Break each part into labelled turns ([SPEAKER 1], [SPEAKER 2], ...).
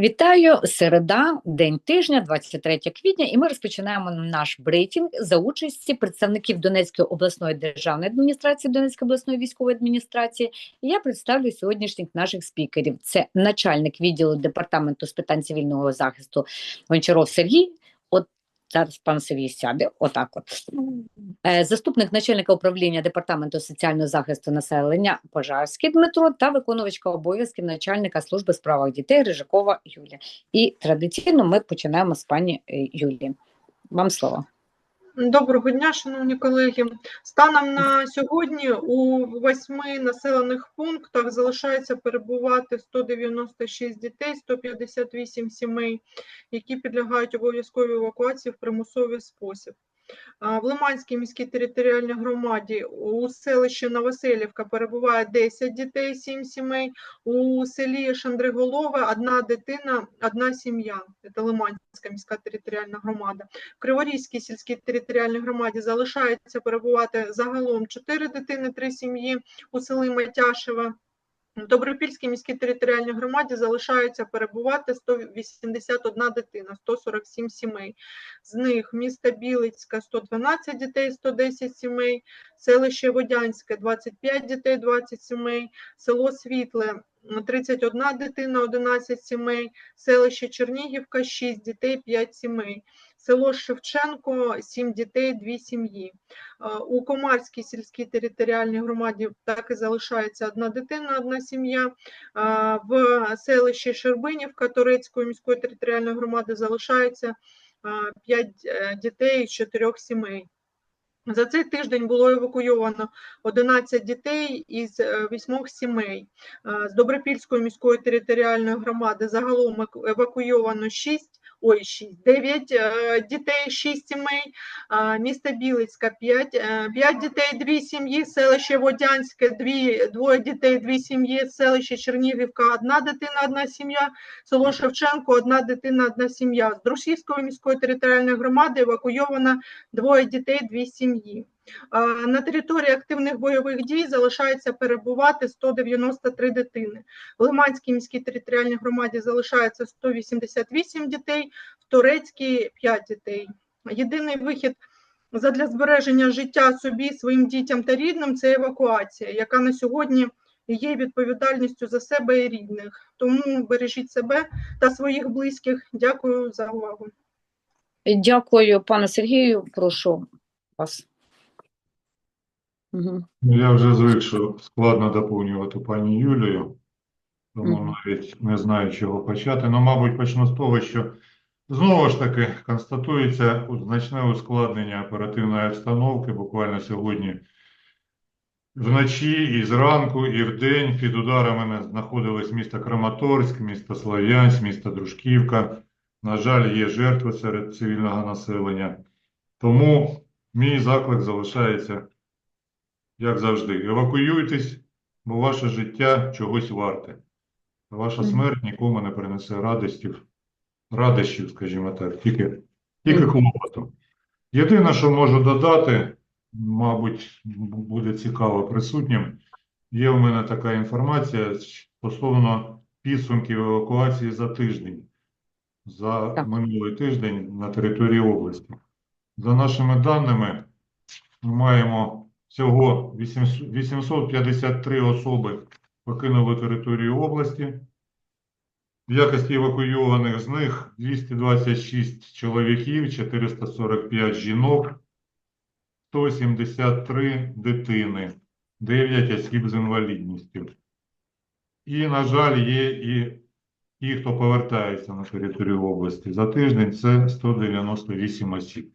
[SPEAKER 1] Вітаю! Середа, день тижня, 23 квітня, і ми розпочинаємо наш брифінг за участі представників Донецької обласної державної адміністрації, Донецької обласної військової адміністрації. І я представлю сьогоднішніх наших спікерів. Це начальник відділу департаменту з питань цивільного захисту Гончаров Сергій. От зараз пан Сергій сяде. Отак, от Е, заступник начальника управління департаменту соціального захисту населення Пожарський Дмитро та виконувачка обов'язків начальника служби справах дітей Рижакова Юлія. І традиційно ми починаємо з пані е, Юлії. Вам слово.
[SPEAKER 2] Доброго дня, шановні колеги. Станом на сьогодні у восьми населених пунктах залишається перебувати 196 дітей, 158 сімей, які підлягають обов'язковій евакуації в примусовий спосіб. В Лиманській міській територіальній громаді у селищі Новоселівка перебуває 10 дітей, 7 сімей. У селі Шандриголове одна дитина, одна сім'я. Це Лиманська міська територіальна громада. В Криворізькій сільській територіальній громаді залишається перебувати загалом 4 дитини, 3 сім'ї у селі Матяшеве. Добропільській міській територіальній громаді залишається перебувати 181 дитина, 147 сімей. З них місто Білицька 112 дітей, 110 сімей, селище Водянське 25 дітей, 20 сімей, село Світле 31 дитина, 11 сімей, селище Чернігівка 6 дітей, 5 сімей. Село Шевченко 7 дітей, 2 сім'ї. Е, У Комарській сільській територіальній громаді так і залишається одна дитина, одна сім'я. Е, В селищі Щербинівка Турецької міської територіальної громади залишається 5 дітей з 4 сімей. За цей тиждень було евакуйовано 11 дітей із 8 сімей. Е, З Добропільської міської територіальної громади загалом евакуйовано 6, ой, 6, 9 е, дітей, 6 сімей. Місто Білицька 5, 5 дітей, 2 сім'ї, селище Водянське 2, двоє дітей, 2 сім'ї, селище Чернігівка 1 дитина, 1 сім'я, село Шевченко 1 дитина, 1 сім'я. З Дружківської міської територіальної громади евакуйовано двоє дітей, дві сім'ї. На території активних бойових дій залишається перебувати 193 дитини. В Лиманській міській територіальній громаді залишається 188 дітей, в Турецькій 5 дітей. Єдиний вихід задля збереження життя собі, своїм дітям та рідним це евакуація, яка на сьогодні є відповідальністю за себе і рідних. Тому бережіть себе та своїх близьких. Дякую за увагу.
[SPEAKER 1] Дякую, пане Сергію. Прошу вас. Угу.
[SPEAKER 3] Я вже звик, що складно доповнювати пані Юлію, тому
[SPEAKER 1] Мгм.
[SPEAKER 3] навіть не знаю, чого почати. Ну, мабуть, почну з того, що знову ж таки констатується значне ускладнення оперативної обстановки. Буквально сьогодні вночі і зранку, і вдень під ударами знаходились місто Краматорськ, місто Слов'янськ, місто Дружківка. На жаль, є жертви серед цивільного населення. Тому мій заклик залишається як завжди, евакуюйтесь, бо ваше життя чогось варте. Ваша смерть нікому не принесе радостів, радощів, скажімо так, тільки, тільки хлопоту. Єдине, що можу додати, мабуть, буде цікаво присутнім, є в мене така інформація стосовно підсумків евакуації за тиждень, за
[SPEAKER 1] Так.
[SPEAKER 3] минулий тиждень на території області. За нашими даними, ми маємо всього 800 853 особи покинули територію області. В якості евакуйованих з них 226 чоловіків, 445 жінок, 173 дитини, 9 осіб з інвалідністю. І, на жаль, є і ті, хто повертається на територію області. За тиждень це 198 осіб.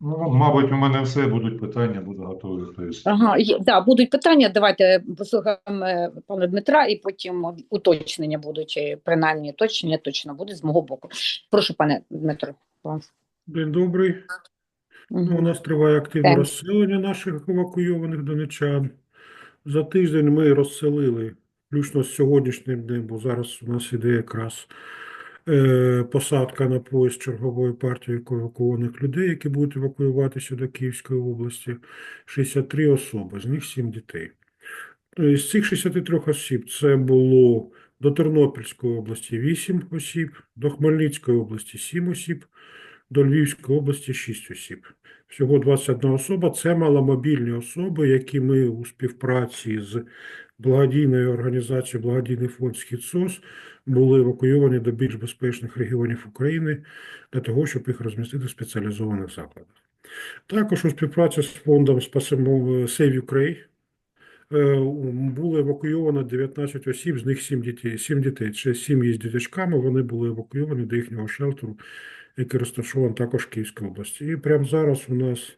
[SPEAKER 3] Ну, мабуть, у мене все будуть питання, буду готовий відповісти.
[SPEAKER 1] Ага, є, да, будуть питання. Давайте послухаємо е, пана Дмитра, і потім уточнення будуть, е, принаймні уточнення точно буде з мого боку. Прошу, пане Дмитро.
[SPEAKER 4] День добрий. Ну, У нас триває активне
[SPEAKER 1] Так.
[SPEAKER 4] розселення наших евакуйованих донечан. За тиждень ми розселили, включно з сьогоднішнім днем, бо зараз у нас іде якраз посадка на поїзд чергової партії евакуйованих людей, які будуть евакуюватися до Київської області. 63 особи, з них 7 дітей. Е, З цих 63 осіб це було до Тернопільської області 8 осіб, до Хмельницької області 7 осіб, до Львівської області 6 осіб. Всього 21 особа. Це маломобільні особи, які ми у співпраці з благодійною організацією Благодійний фонд «Східсос» були евакуйовані до більш безпечних регіонів України для того, щоб їх розмістити в спеціалізованих закладах. Також у співпраці з фондом «Спасемо Save Ukraine» е, було евакуйовано 19 осіб, з них 7 дітей. 7 дітей. Це сім'ї з діточками, вони були евакуйовані до їхнього шелтеру, який розташований також в Київській області. І прямо зараз у нас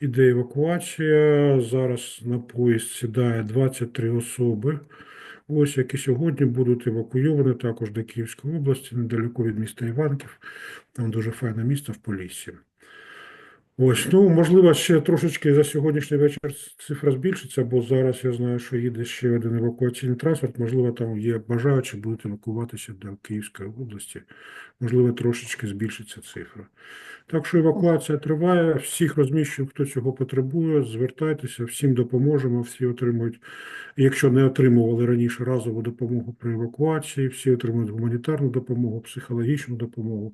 [SPEAKER 4] іде евакуація. Зараз на поїзд сідає 23 особи. Ось які сьогодні будуть евакуйовані також до Київської області, недалеко від міста Іванків. Там дуже файне місто в Поліссі. Ось, ну, можливо, ще трошечки за сьогоднішній вечір цифра збільшиться, бо зараз я знаю, що їде ще один евакуаційний транспорт. Можливо, там є бажаючі будуть евакуватися до Київської області. Можливо, трошечки збільшиться цифра. Так що евакуація триває, всіх розміщуємо, хто цього потребує, звертайтеся, всім допоможемо, всі отримують, якщо не отримували раніше разову допомогу при евакуації, всі отримують гуманітарну допомогу, психологічну допомогу.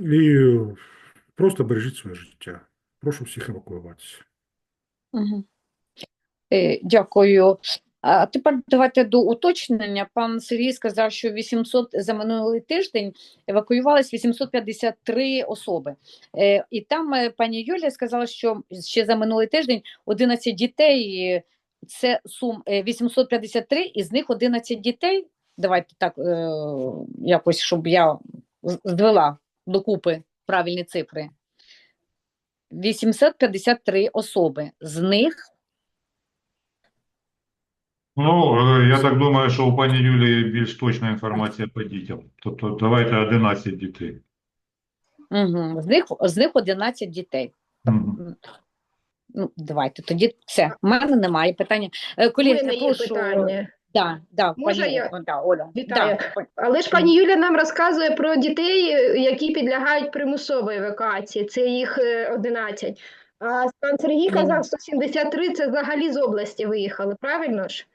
[SPEAKER 4] І просто бережіть своє життя. Прошу всіх евакуюватися.
[SPEAKER 1] Е, Дякую. А тепер давайте до уточнення. Пан Сергій сказав, що 800 за минулий тиждень евакуювалось 853 особи. Е, І там е, пані Юлія сказала, що ще за минулий тиждень 11 дітей. Це сум е, 853, із них 11 дітей. Давайте так якось, щоб я звела докупи правильні цифри. 853 особи. З них
[SPEAKER 3] Ну, е, я так думаю, що у пані Юлії більш точна інформація по дітям. Тобто давайте 11 дітей.
[SPEAKER 1] Угу. З них з них 11 дітей.
[SPEAKER 3] Мгм.
[SPEAKER 1] Ну, давайте тоді це. У мене немає питання. Е,
[SPEAKER 5] є
[SPEAKER 1] прошу.
[SPEAKER 5] питання.
[SPEAKER 1] Да, да,
[SPEAKER 5] Може,
[SPEAKER 1] пані,
[SPEAKER 5] я?
[SPEAKER 1] Да, Оля.
[SPEAKER 5] Вітаю.
[SPEAKER 1] Да.
[SPEAKER 5] Але ж пані Юля нам розказує про дітей, е, які підлягають примусовій евакуації. Це їх е, 11. А пан Сергій казав, 173 це взагалі з області виїхали, правильно ж?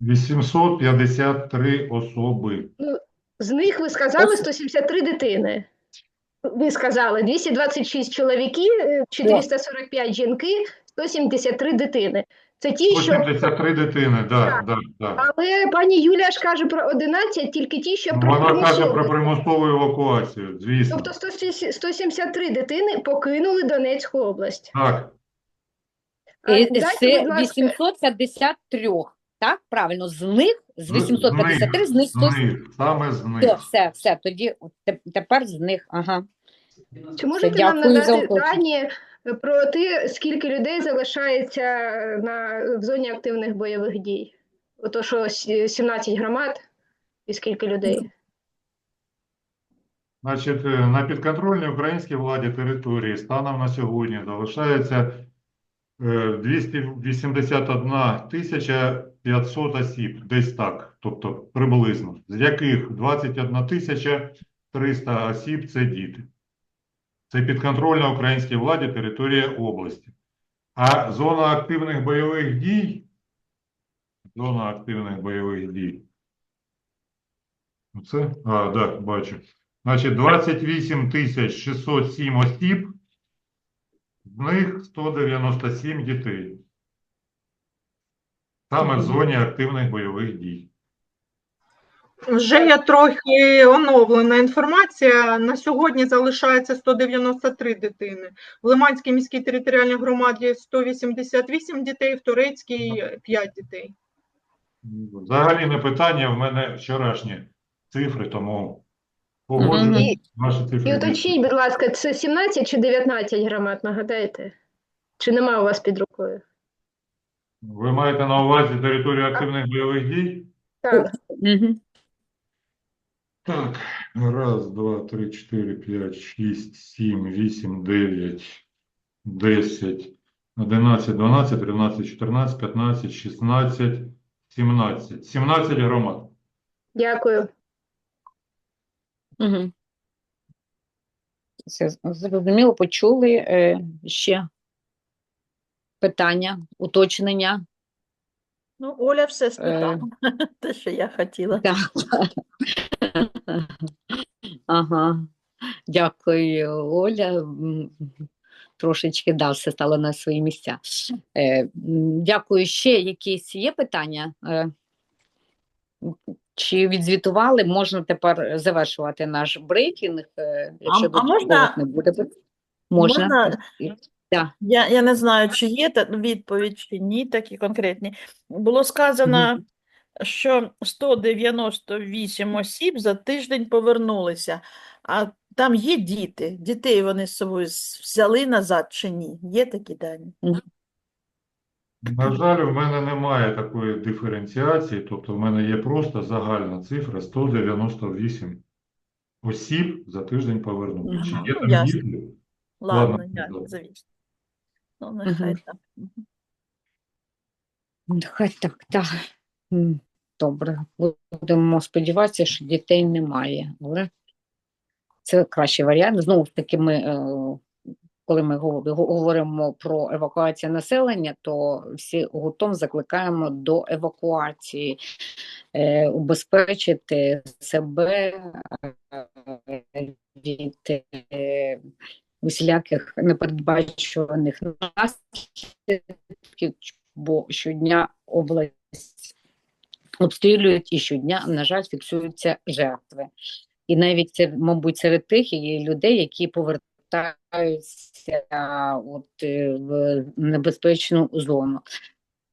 [SPEAKER 3] 853 особи.
[SPEAKER 5] З них ви сказали 173 дитини. Ви сказали 226 чоловіків, е, 445 жінки, 173 дитини. Це ті, що
[SPEAKER 3] 173 дитини, да,
[SPEAKER 5] Так.
[SPEAKER 3] да, да.
[SPEAKER 5] але пані Юля ж каже про 11, тільки ті, що про
[SPEAKER 3] Вона каже про примусову евакуацію, звісно.
[SPEAKER 5] Тобто 173 дитини покинули Донецьку область.
[SPEAKER 3] Так,
[SPEAKER 5] А
[SPEAKER 1] Е, Це 853, так? Правильно, з них, з
[SPEAKER 3] з-
[SPEAKER 1] 853, з них 100.
[SPEAKER 3] з них, саме з них.
[SPEAKER 1] все, все, тоді тепер з них, ага.
[SPEAKER 5] Чи можете нам надати дані про те, скільки людей залишається на, в зоні активних бойових дій? Ото що 17 громад і скільки людей?
[SPEAKER 3] Значить, е, на підконтрольній українській владі території станом на сьогодні залишається е, 281 тисяча 500 осіб, десь так, тобто приблизно, з яких 21 тисяча 300 осіб – це діти. Це підконтрольна українській владі територія області. А зона активних бойових дій, зона активних бойових дій, Оце? А, да, бачу. Значить, 28 тисяч 607 осіб, з них 197 дітей. Саме в зоні активних бойових дій.
[SPEAKER 2] Вже є трохи оновлена інформація. На сьогодні залишається 193 дитини. В Лиманській міській територіальній громаді 188 дітей, в Турецькій 5 дітей.
[SPEAKER 3] Взагалі не питання, в мене вчорашні цифри, тому погоджуюсь
[SPEAKER 5] І-
[SPEAKER 3] ваші цифри.
[SPEAKER 5] І уточніть, будь ласка, це 17 чи 19 громад, нагадаєте? Чи нема у вас під рукою?
[SPEAKER 3] Ви маєте на увазі територію активних бойових дій?
[SPEAKER 5] Так,
[SPEAKER 1] Угу.
[SPEAKER 3] Так, раз, два, три, чотири, п'ять, шість, сім, вісім, дев'ять, десять, одинадцять, дванадцять, тринадцять, чотирнадцять, п'ятнадцять, шістнадцять, сімнадцять. Сімнадцять громад.
[SPEAKER 5] дякую.
[SPEAKER 1] Угу. Все зрозуміло, почули е, ще питання, уточнення.
[SPEAKER 6] Ну, Оля все спитала, те, що я хотіла.
[SPEAKER 1] Так. Ага. Дякую, Оля. Трошечки да, все стало на свої місця. Е, Дякую. Ще якісь є питання? Е, Чи відзвітували? Можна тепер завершувати наш брифінг, е, якщо
[SPEAKER 6] а
[SPEAKER 1] додаткових
[SPEAKER 6] можна-
[SPEAKER 1] не буде. Можна.
[SPEAKER 6] можна-
[SPEAKER 1] Так.
[SPEAKER 6] Я, я не знаю, чи є відповідь, чи ні, такі конкретні. Було сказано, що 198 осіб за тиждень повернулися, а там є діти. Дітей вони з собою взяли назад чи ні? Є такі дані?
[SPEAKER 3] На жаль, у мене немає такої диференціації, тобто в мене є просто загальна цифра 198 осіб за тиждень повернули. Чи є там
[SPEAKER 6] ясно.
[SPEAKER 3] діти?
[SPEAKER 6] Ладно,
[SPEAKER 3] Ладно,
[SPEAKER 6] я,
[SPEAKER 3] добре.
[SPEAKER 6] звісно. Ну, нехай так.
[SPEAKER 1] Нехай так, так. Добре. Будемо сподіватися, що дітей немає. Але це кращий варіант. Знову ж таки, ми, е, коли ми говоримо про евакуацію населення, то всі гуртом закликаємо до евакуації, е, убезпечити себе е, від усіляких непередбачуваних наслідків, бо щодня область обстрілюють і щодня, на жаль, фіксуються жертви. І навіть це, мабуть, серед тих є людей, які повертаються от, е, в небезпечну зону.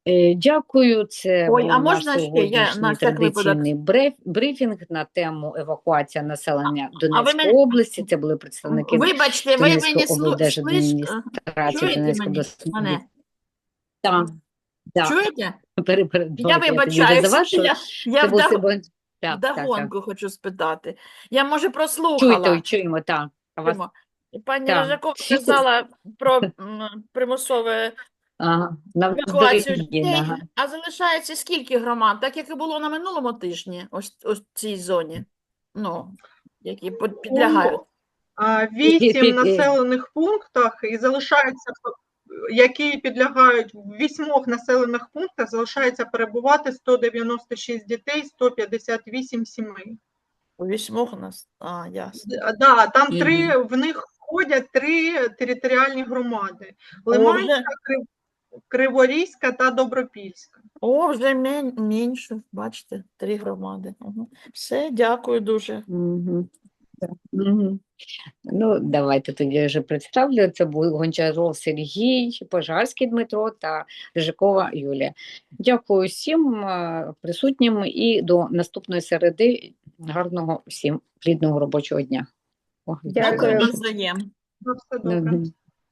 [SPEAKER 1] Е, Дякую. Це
[SPEAKER 6] Ой,
[SPEAKER 1] був
[SPEAKER 6] а можна ще? Я
[SPEAKER 1] сьогоднішній
[SPEAKER 6] на
[SPEAKER 1] традиційний бриф- брифінг на тему евакуація населення Донецької
[SPEAKER 6] мене-
[SPEAKER 1] області. Це були представники
[SPEAKER 6] Вибачте, ви мені
[SPEAKER 1] облдержадміністрації, Донецької
[SPEAKER 6] мене?
[SPEAKER 1] Так, так.
[SPEAKER 6] Чуєте? Я вибачаюся, я, я
[SPEAKER 1] Це був
[SPEAKER 6] вдаг-
[SPEAKER 1] Сибон- так, так, так.
[SPEAKER 6] хочу спитати. Я, може, прослухала.
[SPEAKER 1] чуємо, так. А вас...
[SPEAKER 6] Пані
[SPEAKER 1] Так.
[SPEAKER 6] Рожакова сказала про примусове
[SPEAKER 1] Ага, на
[SPEAKER 6] евакуацію дітей,
[SPEAKER 1] ага.
[SPEAKER 6] а залишається скільки громад? Так як і було на минулому тижні, ось, ось цій зоні, ну, які підлягають.
[SPEAKER 2] Вісім населених пунктах і залишаються, які підлягають в вісьмох населених пунктах, залишається перебувати 196 дітей, 158 сімей.
[SPEAKER 6] У вісьмох нас, а, ясно.
[SPEAKER 2] Да, там три, в них входять три територіальні громади: Лиманська, Крив- Криворізька та Добропільська.
[SPEAKER 6] о, вже мен, менше, бачите, три громади. Угу. Все, дякую дуже.
[SPEAKER 1] Мгм. Ну, давайте тоді вже представлю. Це був Гончаров Сергій, Пожарський Дмитро та Рижикова Юлія. Дякую всім е, присутнім і до наступної середи. Гарного всім плідного робочого дня.
[SPEAKER 5] Дякую.
[SPEAKER 6] Дякую.
[SPEAKER 2] До все добре.
[SPEAKER 1] Мгм.